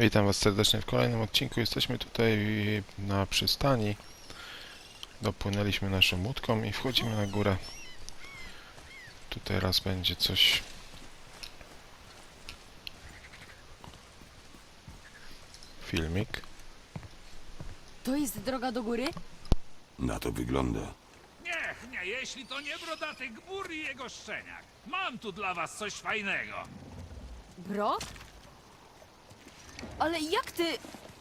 Witam Was serdecznie w kolejnym odcinku. Jesteśmy tutaj na przystani. Dopłynęliśmy naszą łódką i wchodzimy na górę. Tu teraz będzie coś. Filmik. To jest droga do góry? Na to wygląda. Niech nie, jeśli to nie brodaty gbur i jego szczeniak. Mam tu dla was coś fajnego. Brod? Ale jak ty...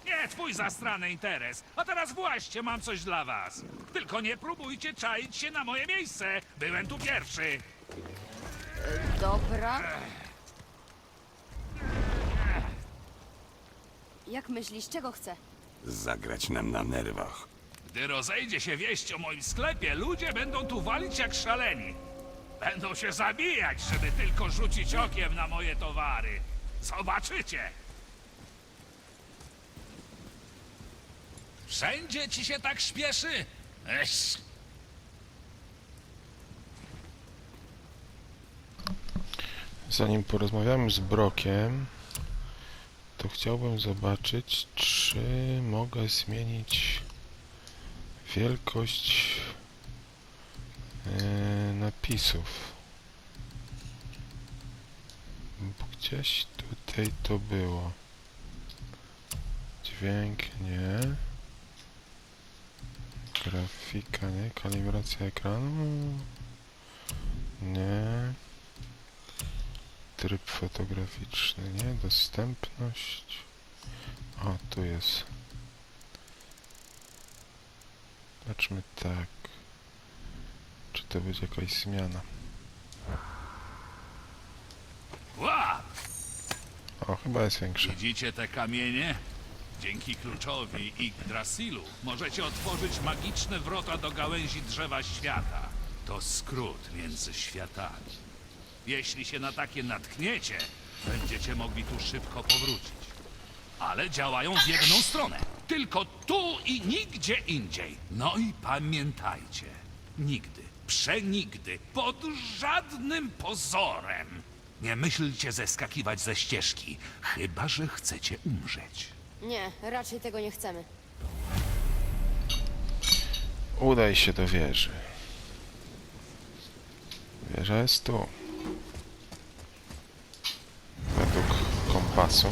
Nie twój zastrany interes. A teraz właśnie mam coś dla was. Tylko nie próbujcie czaić się na moje miejsce. Byłem tu pierwszy. Dobra. Jak myślisz, czego chcę? Zagrać nam na nerwach. Gdy rozejdzie się wieść o moim sklepie, ludzie będą tu walić jak szaleni. Będą się zabijać, żeby tylko rzucić okiem na moje towary. Zobaczycie. Wszędzie ci się tak śpieszy? Eś. Zanim porozmawiamy z Brokiem, to chciałbym zobaczyć, czy mogę zmienić wielkość e, napisów. Bo gdzieś tutaj to było. Dźwięk nie. Grafika nie. Kalibracja ekranu nie. Tryb fotograficzny, nie? Dostępność. O, tu jest. Zobaczmy tak. Czy to będzie jakaś zmiana? O, chyba jest większa. Widzicie te kamienie? Dzięki kluczowi Yggdrasilu możecie otworzyć magiczne wrota do gałęzi drzewa świata. To skrót między światami. Jeśli się na takie natkniecie, będziecie mogli tu szybko powrócić. Ale działają w jedną stronę. Tylko tu i nigdzie indziej. No i pamiętajcie, nigdy, przenigdy, pod żadnym pozorem nie myślcie zeskakiwać ze ścieżki, chyba że chcecie umrzeć. Nie, raczej tego nie chcemy. Udaj się do wieży. Wieża jest tu. Według kompasu.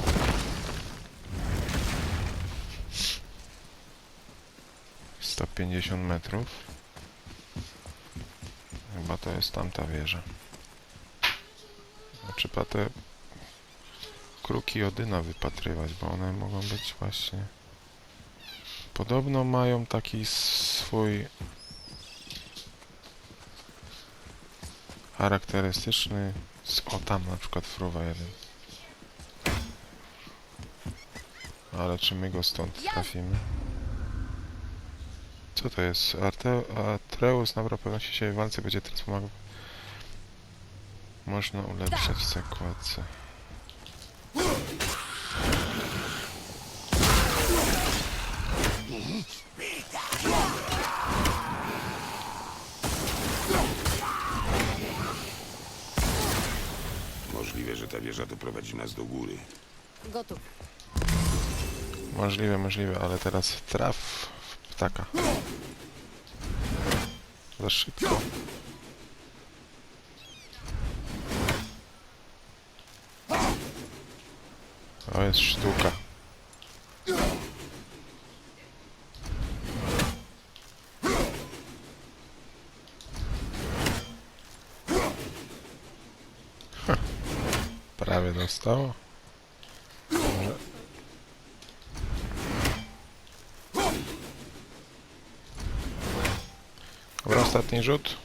Sto pięćdziesiąt metrów. Chyba to jest tamta wieża. Trzeba te kruki Odyna wypatrywać, bo one mogą być właśnie... Podobno mają taki swój charakterystyczny z o tam na przykład fruwa jeden. Ale czy my go stąd trafimy? Co to jest? Arte Atreus nabra pewności siebie w walce będzie teraz pomagał. Można ulepszać w zakładce. Możliwe, że ta wieża doprowadzi nas do góry. Gotów. Możliwe, możliwe, ale teraz traf w ptaka. Za szybko. To jest sztuka. Prawie dostało. Może Dobra, ostatni rzut.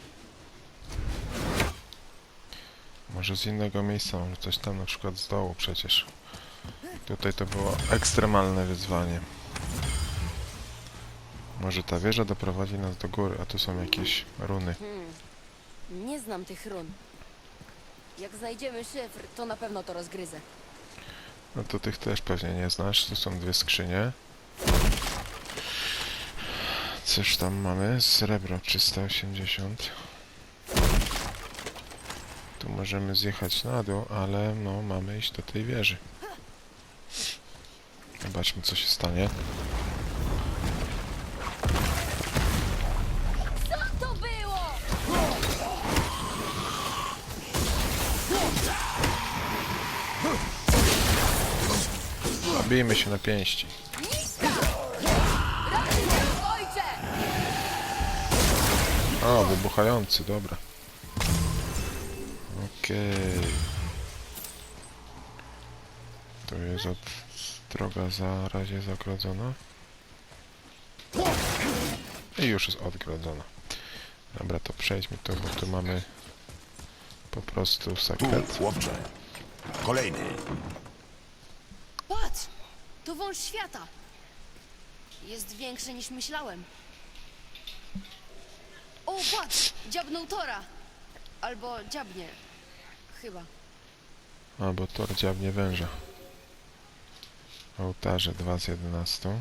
Może z innego miejsca, może coś tam na przykład z dołu przecież. Tutaj to było ekstremalne wyzwanie. Może ta wieża doprowadzi nas do góry, a tu są jakieś runy. Nie znam tych run. Jak znajdziemy szyfr, to na pewno to rozgryzę. No to tych też pewnie nie znasz. Tu są dwie skrzynie. Cóż tam mamy? Srebro 380. Tu możemy zjechać na dół, ale no mamy iść do tej wieży. Zobaczmy co się stanie. Bijmy się na pięści. O, wybuchający, dobra. Okej. To jest od... droga za razie zagrodzona. I już jest odgrodzona. Dobra, to przejdźmy to, bo tu mamy po prostu Tu, sekret. chłopcze. Kolejny. To wąż świata. Jest większy niż myślałem. O, patrz! Dziabnął Tora. Albo dziabnie. Chyba. Albo tor dziabnie węża. Ołtarze 2 z 11.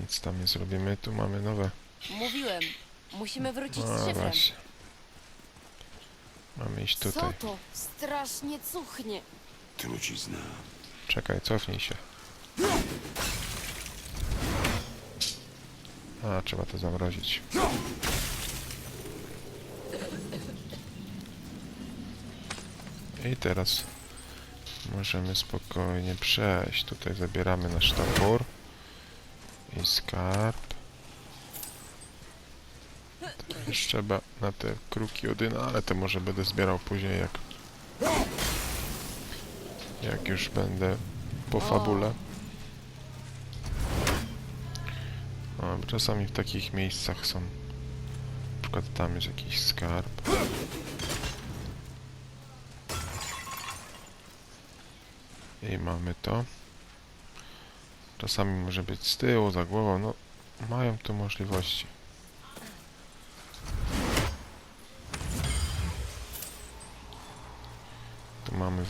Nic tam nie zrobimy. Tu mamy nowe. Mówiłem. Musimy wrócić z No szyfrem. właśnie. Mamy iść Co tutaj. to? Strasznie cuchnie. Trucizna. Czekaj, cofnij się. A, trzeba to zamrozić. I teraz możemy spokojnie przejść. Tutaj zabieramy nasz topór i skarb. Teraz trzeba na te kruki Odyna, ale to może będę zbierał później jak jak już będę po fabule. O, czasami w takich miejscach są. Na przykład tam jest jakiś skarb. I mamy to. Czasami może być z tyłu, za głową. No, mają tu możliwości.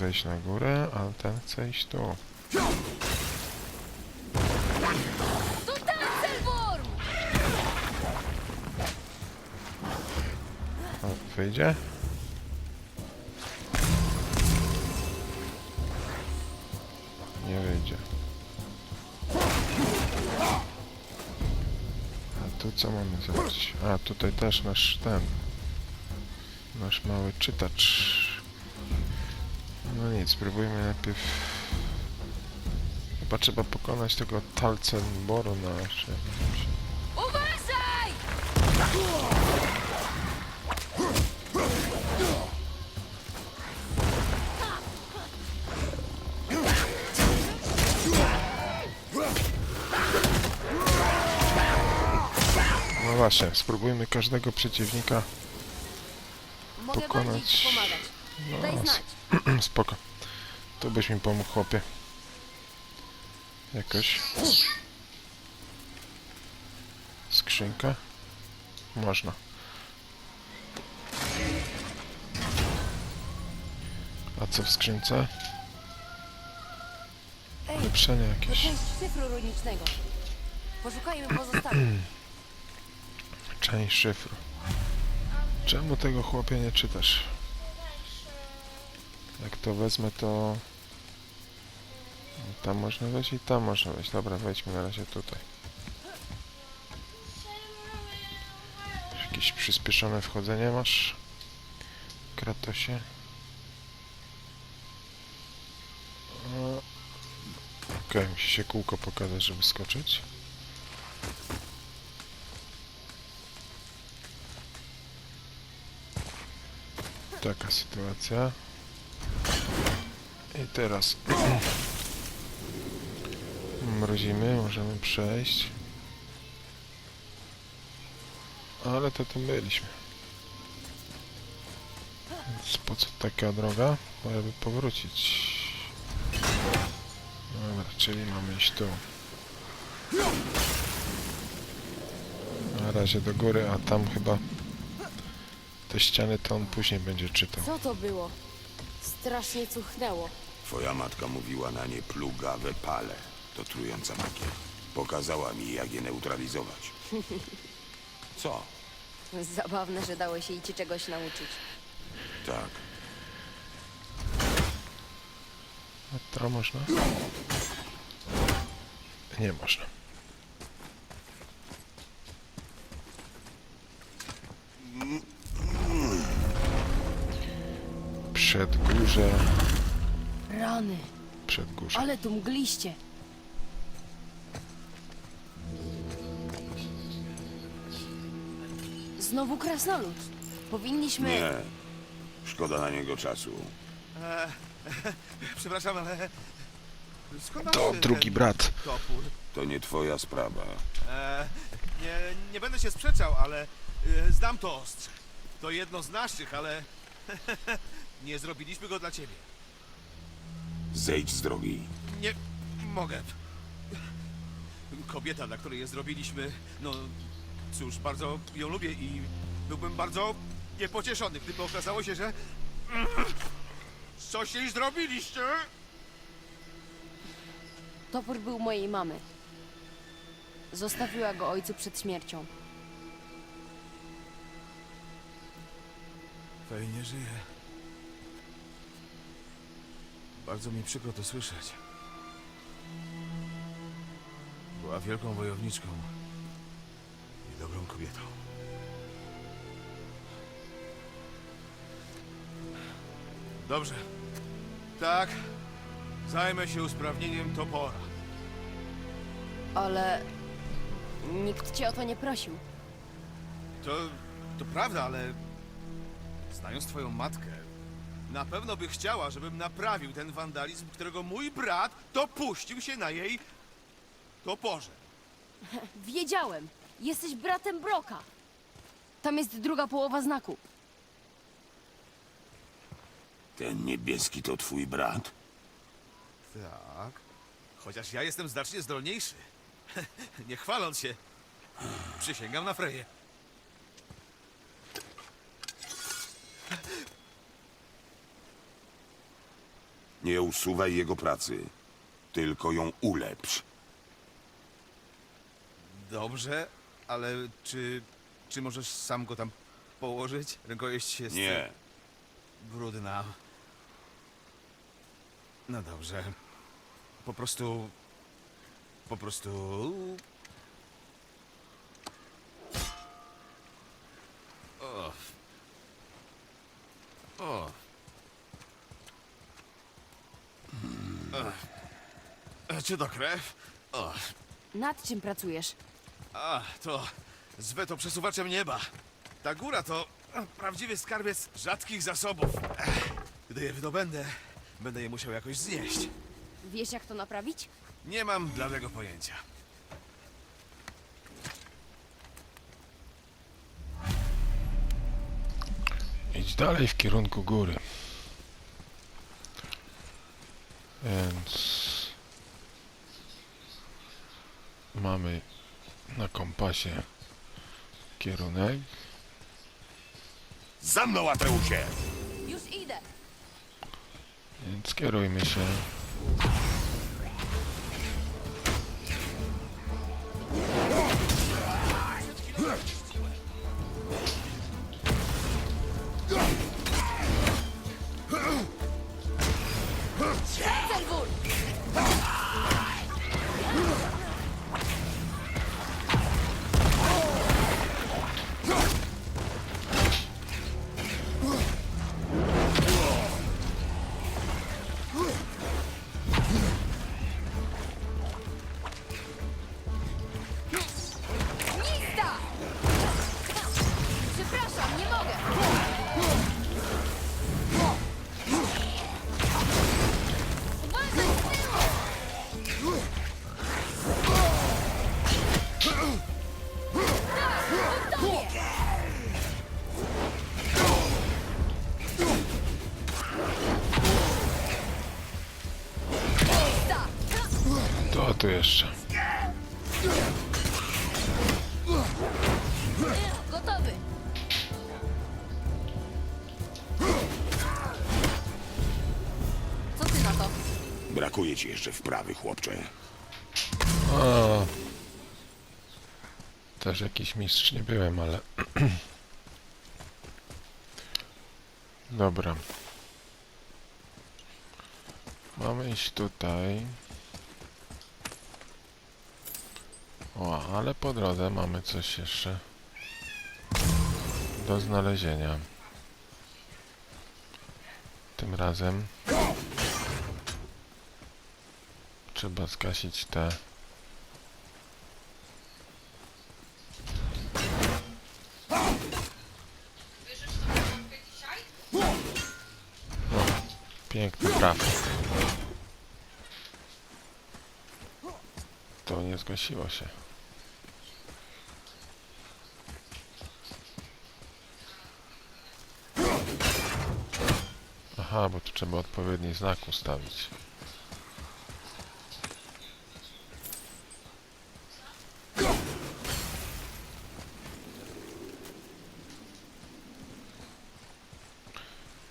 Wejść na górę, ale ten chce iść tu. A, wyjdzie? Nie wyjdzie. A tu co mamy zrobić? A, tutaj też nasz ten. Nasz mały czytacz. Spróbujmy najpierw... Chyba trzeba pokonać tego Talcenboru na jakimś... Uważaj! No właśnie, spróbujmy każdego przeciwnika Mogę Pokonać- bardziej ci pomagać. no, Daj znać. Spoko. Tu byś mi pomógł, chłopie. Jakoś. Skrzynka? Można. A co w skrzynce? Ulepszenie jakieś. część cyfru runicznego. Poszukajmy pozostałych. Część szyfru. Czemu tego chłopie nie czytasz? Jak to wezmę, to... Tam można wejść i tam można wejść. Dobra, wejdźmy na razie tutaj. Jakieś przyspieszone wchodzenie masz? Kratosie? Okej, musi się kółko pokazać, żeby skoczyć. Taka sytuacja. I teraz mrozimy, możemy przejść. Ale to tu byliśmy. Więc po co taka droga? Żeby powrócić. Dobra, czyli mamy iść tu. Na razie do góry, a tam chyba te ściany to on później będzie czytał. Co to było? Strasznie cuchnęło. Twoja matka mówiła na nie plugawe pale. To trująca magia. Pokazała mi, jak je neutralizować. Co? Zabawne, że dało się i ci czegoś nauczyć. Tak. To można? Nie można. Przedgórze, Rany, przedgórze. ale tu mgliście. Znowu krasnolud. Powinniśmy... Nie. Szkoda na niego czasu. Przepraszam, ale... Skąd To masz drugi ten brat. Topór. To nie twoja sprawa. E, nie, nie będę się sprzeczał, ale e, znam to ostrze. To jedno z naszych, ale nie zrobiliśmy go dla ciebie. Zejdź z drogi. Nie mogę. Kobieta, dla której je zrobiliśmy, no cóż, bardzo ją lubię i byłbym bardzo niepocieszony, gdyby okazało się, że coś jej zrobiliście. Topór był mojej mamy. Zostawiła go ojcu przed śmiercią. Fej nie żyje. Bardzo mi przykro to słyszeć. Była wielką wojowniczką dobrą kobietą. Dobrze. Tak. Zajmę się usprawnieniem topora. Ale... Nikt cię o to nie prosił. To, to prawda, ale znając twoją matkę, na pewno by chciała, żebym naprawił ten wandalizm, którego mój brat dopuścił się na jej toporze. Wiedziałem! Jesteś bratem Broka! Tam jest druga połowa znaku. Ten niebieski to twój brat? Tak. Chociaż ja jestem znacznie zdolniejszy. Nie chwaląc się. Przysięgam na Freję. Nie usuwaj jego pracy. Tylko ją ulepsz. Dobrze, ale czy, czy możesz sam go tam położyć? Rękojeść jest Nie. brudna. No dobrze. Po prostu. Po prostu. O. O. Ech. Czy to krew? O. Nad czym pracujesz? A, to zwę to przesuwaczem nieba. Ta góra to prawdziwy skarbiec rzadkich zasobów. Ech, Gdy je wydobędę, będę je musiał jakoś znieść. Wiesz, jak to naprawić? Nie mam bladego pojęcia. Idź dalej w kierunku góry. Więc mamy na kompasie kierunek. Za mną, Ateusie! Już idę! Więc kierujmy się. Jeszcze. Gotowy! Co ty na to? Brakuje ci jeszcze wprawy, chłopcze. O, też jakiś mistrz nie byłem, ale Dobra. Mamy iść tutaj. O, ale po drodze mamy coś jeszcze do znalezienia. Tym razem trzeba zgasić te Piękny traf. To nie zgasiło się. Aha, bo tu trzeba odpowiedni znak ustawić.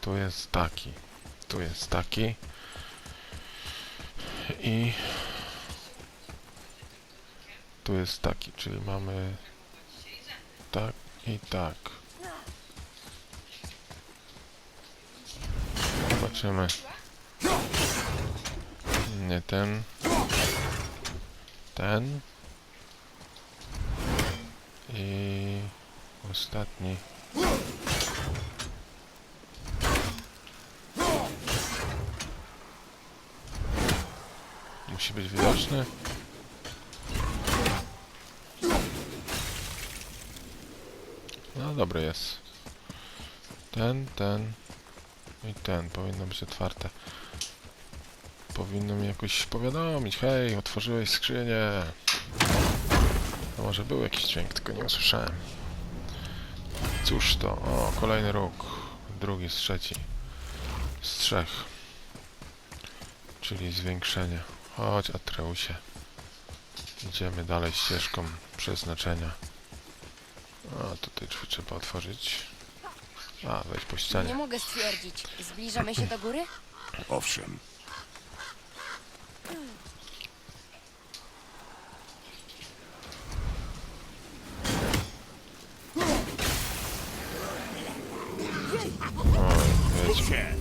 Tu jest taki. Tu jest taki. I tu jest taki, czyli mamy tak i tak. Zobaczymy. Nie ten. Ten. I ostatni. Musi być widoczny. No dobry jest. Ten, ten i ten powinno być otwarte. Powinno mi jakoś powiadomić, hej, otworzyłeś skrzynię. No może był jakiś dźwięk, tylko nie usłyszałem. Cóż to? O, kolejny róg. Drugi z trzeci. Z trzech. Czyli zwiększenie. Chodź, Atreusie. Idziemy dalej ścieżką przeznaczenia. A, tutaj drzwi trzeba otworzyć. A, wejść po Nie ścianie. mogę stwierdzić. Zbliżamy się do góry? Owszem, jedźmy.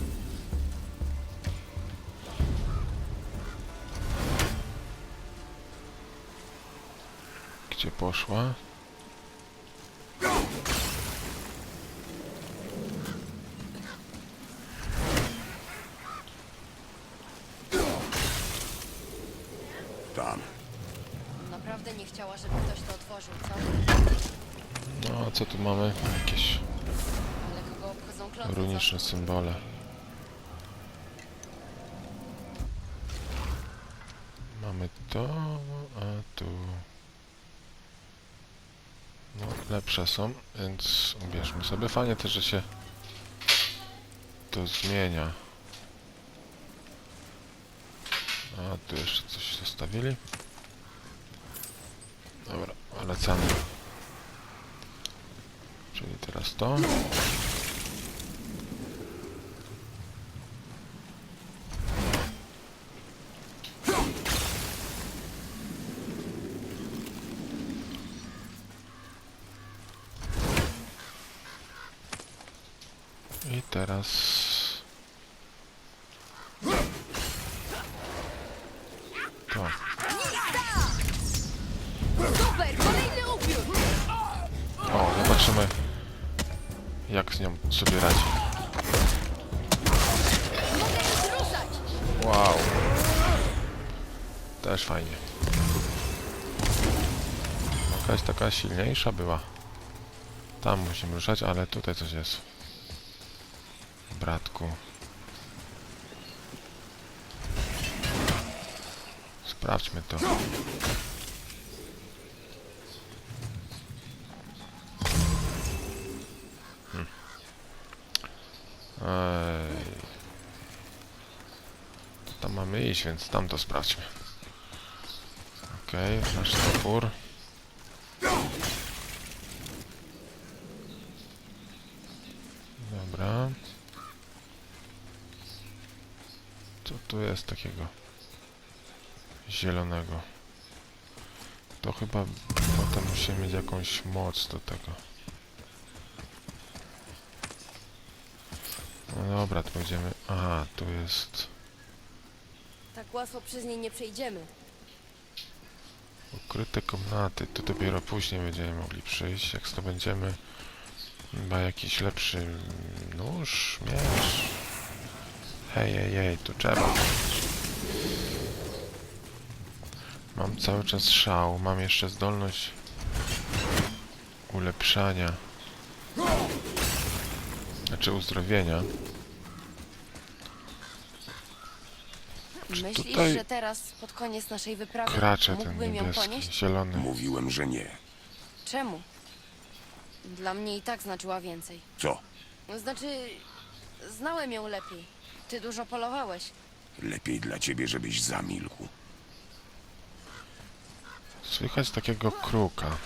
Gdzie poszła? tam. Naprawdę nie chciała, żeby ktoś to otworzył, co? No, a co tu mamy? Jakieś runiczne symbole. Mamy to, a tu... No, lepsze są, więc ubierzmy sobie. Fajnie też, że się to zmienia. A, tu jeszcze coś zostawili. Dobra, lecamy. Teraz to. I teraz... To. O, zobaczymy jak z nią sobie radzi. Wow. Też fajnie. Jakaś taka silniejsza była. Tam musimy ruszać, ale tutaj coś jest. Bratku. Sprawdźmy to. Hmm. Ej. Tam mamy iść, więc tam to sprawdźmy. Okej, nasz topór. Dobra. Co tu jest takiego zielonego? To chyba potem musimy mieć jakąś moc do tego. dobra, to będziemy... Aha, tu jest łatwo przez nie nie przejdziemy. ukryte komnaty. Tu dopiero później będziemy mogli przyjść, jak zdobędziemy chyba jakiś lepszy nóż, miecz. Hej, hej, hej, tu trzeba. Mam cały czas szał, mam jeszcze zdolność ulepszania. Znaczy uzdrowienia. Czy Myślisz, tutaj że teraz, pod koniec naszej wyprawy, Kracze ten mógłbym ją niebieski, ponieść? zielony. Mówiłem, że nie. Czemu? Dla mnie i tak znaczyła więcej. Co? Znaczy, znałem ją lepiej. Ty dużo polowałeś. Lepiej dla ciebie, żebyś zamilkł. Słychać takiego kruka.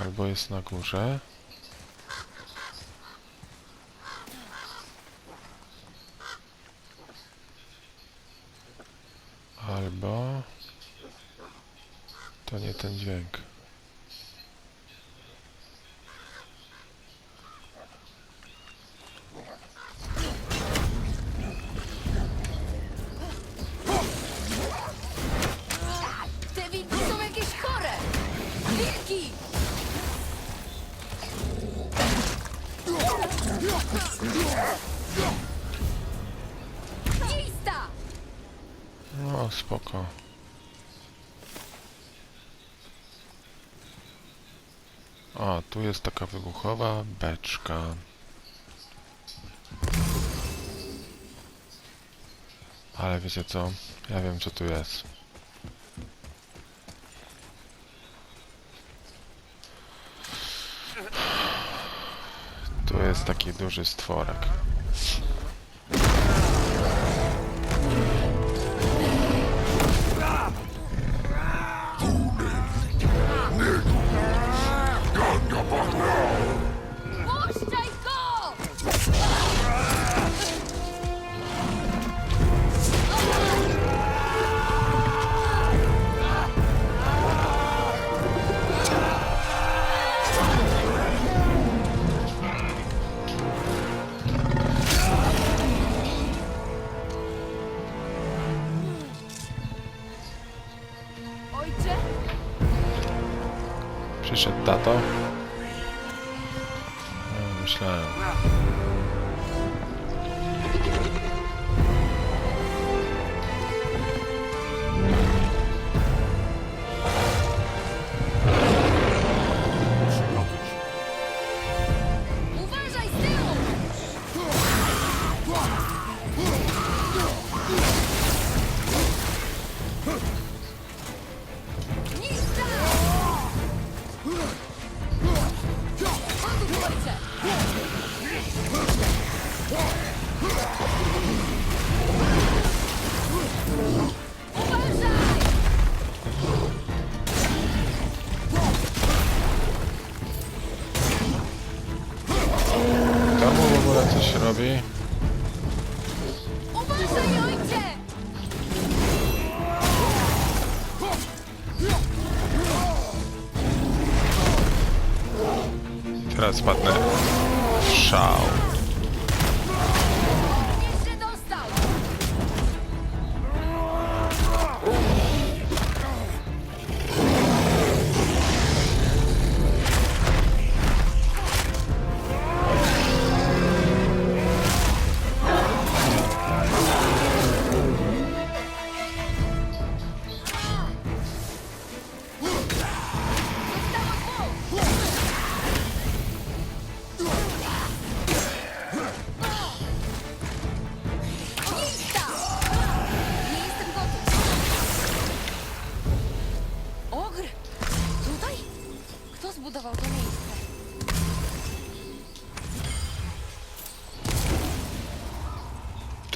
Albo jest na górze. Albo... To nie ten dźwięk. Te wilki są jakieś chore! Wilki! No, spoko. O, tu jest taka wybuchowa beczka. Ale wiecie co? Ja wiem co tu jest. Tu jest taki duży stworek. мотав.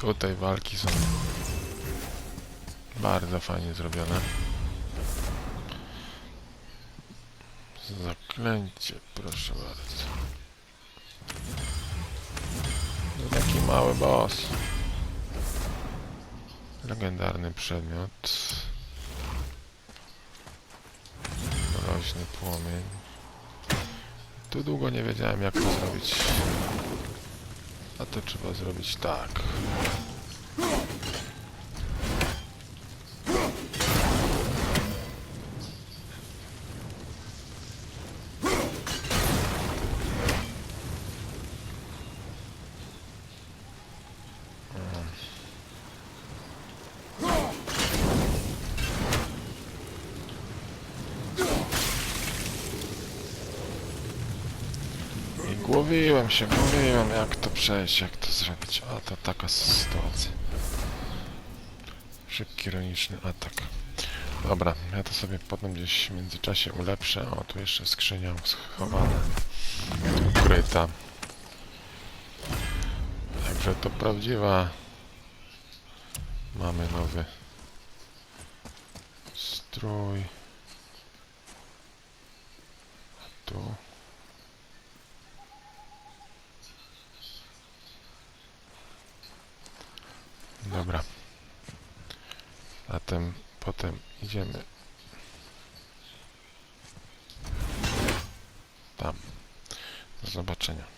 Tutaj walki są bardzo fajnie zrobione. Zaklęcie, proszę bardzo. Taki mały boss. Legendarny przedmiot. Mroźny płomień. Tu długo nie wiedziałem jak to zrobić. A to trzeba zrobić tak. I głowiłem się, głowiłem jak to przejść, jak to zrobić. A to taka sytuacja. Szybki, ironiczny atak. Dobra, ja to sobie potem gdzieś w międzyczasie ulepszę. O, tu jeszcze skrzynia schowana. Ukryta. Także to prawdziwa. Mamy nowy strój. A tu. Dobra. Zatem potem idziemy tam. Do zobaczenia.